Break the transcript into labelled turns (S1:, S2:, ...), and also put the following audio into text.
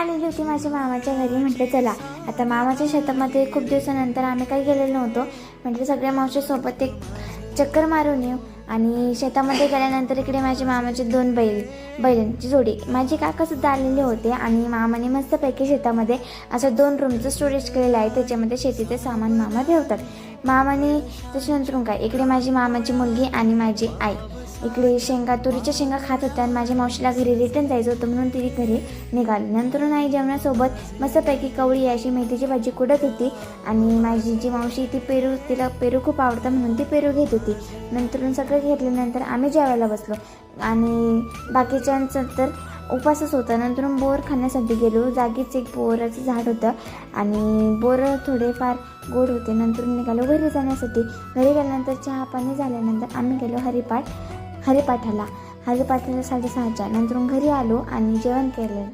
S1: आलेली होती माझ्या मामाच्या घरी. म्हटलं चला आता मामाच्या शेतामध्ये खूप दिवसानंतर आम्ही काही गेलेलो नव्हतो. म्हटलं सगळ्या मावशीसोबत एक चक्कर मारून येऊ आणि शेतामध्ये गेल्यानंतर इकडे माझ्या मामाचे दोन बैल बैलांची जोडी. माझे काकासुद्धा आलेले होते आणि मामाने मस्तपैकी शेतामध्ये असं दोन रूमचं स्टोरेज केलेलं आहे. त्याच्यामध्ये शेतीचे सामान मामा ठेवतात. मामाने त्याच्यानंतर काय इकडे माझी मामाची मुलगी आणि माझी आई. इकडे शेंगा तुरीच्या शेंगा खात होत्या आणि माझ्या मावशीला घरी रिटर्न जायचं होतं म्हणून ती घरी निघाली. नंतर आई जेवणासोबत मस्तपैकी कवळी अशी मेथीची भाजी कुडत होती आणि माझी जी मावशी ती पेरू तिला पेरू खूप आवडतं म्हणून ती पेरू घेत होती. नंतर सगळं घेतल्यानंतर आम्ही जेवायला बसलो. आणि बाकीच्यांचं तर उपासच होता. नंतर बोर खाण्यासाठी गेलो. जागीच एक बोराचं झाड होतं आणि बोर थोडेफार गोड होते. नंतर निघालो घरी जाण्यासाठी. घरी गेल्यानंतर चहा पाणी झाल्यानंतर आम्ही गेलो हरिपाठ. हरिपाठाला. हरिपाठाला साडेसहाच्या नंतर घरी आलो आणि जेवण केलं.